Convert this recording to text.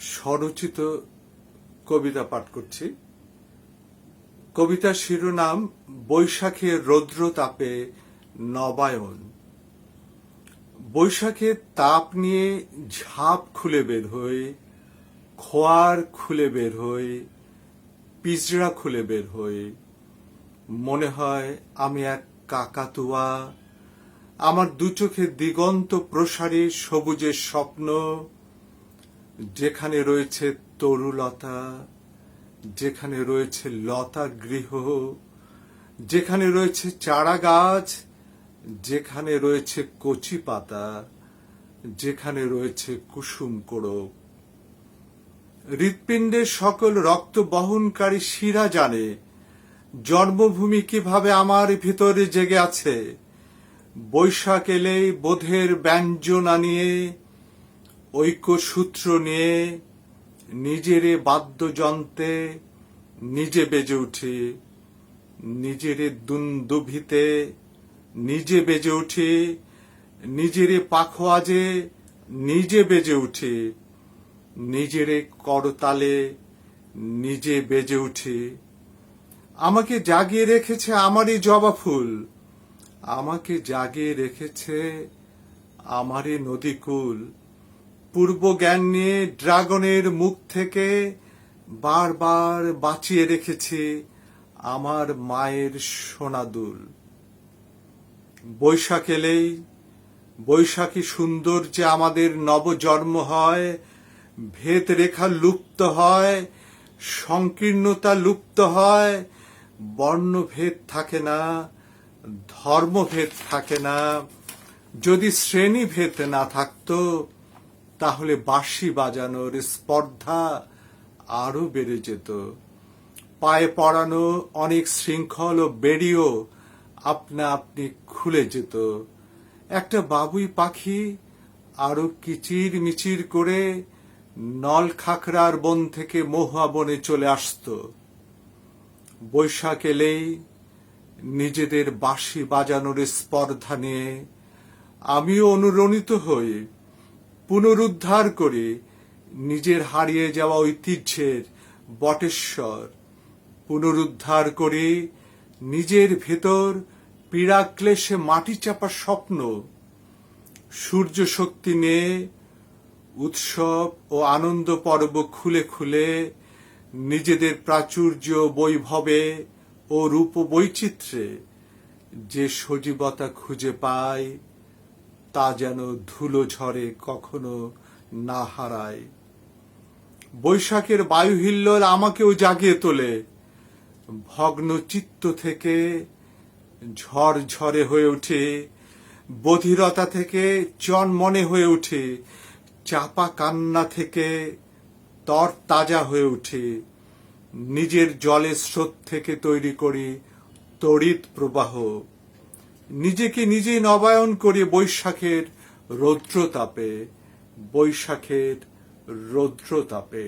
স্বরচিত কবিতা পাঠ করছি। কবিতার শিরোনাম বৈশাখের রৌদ্র তাপে নবায়ন। বৈশাখের তাপ নিয়ে ঝাঁপ খুলে বের হয়ে খোয়ার খুলে বের হয়ে পিজড়া খুলে বের হয়ে মনে হয় আমি এক কাকাতুয়া, আমার দু চোখে দিগন্ত প্রসারে সবুজের স্বপ্ন যেখানে রয়েছে তরুলতা, যেখানে রয়েছে লতা গৃহ, যেখানে রয়েছে চারা গাছ, যেখানে রয়েছে কচি পাতা, যেখানে রয়েছে কুসুম কোড়ক। হৃৎপিণ্ডের সকল রক্ত বহনকারী শিরা জানে, জন্মভূমি কীভাবে আমার ভিতরে জেগে আছে। বৈশাখ এলেই বোধের ব্যঞ্জনা নিয়ে ঐক্যসূত্র নিয়ে নিজেরে বাদ্যযন্ত্রে নিজে বেজে উঠি। নিজেরে দুন্দুভিতে নিজে বেজে উঠি। নিজেরে পাখোয়াজে নিজে বেজে উঠি। নিজেরে করতালে নিজে বেজে উঠি। আমাকে জাগিয়ে রেখেছে আমারই জবা ফুল। আমাকে জাগিয়ে রেখেছে আমারই নদীকুল পূর্ব জ্ঞান নিয়ে ড্রাগনের মুখ থেকে বারবার বাঁচিয়ে রেখেছি আমার মায়ের সোনাদুল। বৈশাখ এলেই বৈশাখী সৌন্দর্যে আমাদের নবজন্ম হয় ভেদ রেখা লুপ্ত হয়, সংকীর্ণতা লুপ্ত হয়, বর্ণভেদ থাকে না, ধর্মভেদ থাকে না। যদি শ্রেণীভেদ না থাকতো তাহলে বাঁশি বাজানোর স্পর্ধা আরও বেড়ে যেত। পায়ে পড়ানো অনেক শৃঙ্খল ও বেড়িও আপনা আপনি খুলে যেত। একটা বাবুই পাখি আরও কিচির মিচির করে নল খাকরার বন থেকে মহুয়া বনে চলে আসতো। বৈশাখ এলেই নিজেদের বাঁশি বাজানোর স্পর্ধা নিয়ে আমিও অনুরণিত হই। পুনরুদ্ধার করে নিজের হারিয়ে যাওয়া ঐতিহ্যের বটেশ্বর পুনরুদ্ধার করে নিজের ভেতর পীড়াক্লেশে মাটি চাপা স্বপ্ন সূর্য শক্তি নিয়ে উৎসব ও আনন্দ পর্ব খুলে খুলে নিজেদের প্রাচুর্য বৈভবে ও রূপ বৈচিত্র্যে যে সজীবতা খুঁজে পায় তা যেন ধুলো ঝরে কখনো না হারায়। বৈশাখের বায়ু হিল্লোল আমাকেও জাগিয়ে তোলে। ভগ্ন চিত্ত থেকে ঝড় ঝরে হয়ে ওঠে। বধিরতা থেকে চনমনে হয়ে ওঠে। চাপা কান্না থেকে তর তাজা হয়ে ওঠে। নিজের জলের স্রোত থেকে তৈরি করি তড়িৎ প্রবাহ। নিজেকে নিজে নবায়ন করে বৈশাখের রৌদ্রতাপে বৈশাখের রৌদ্রতাপে।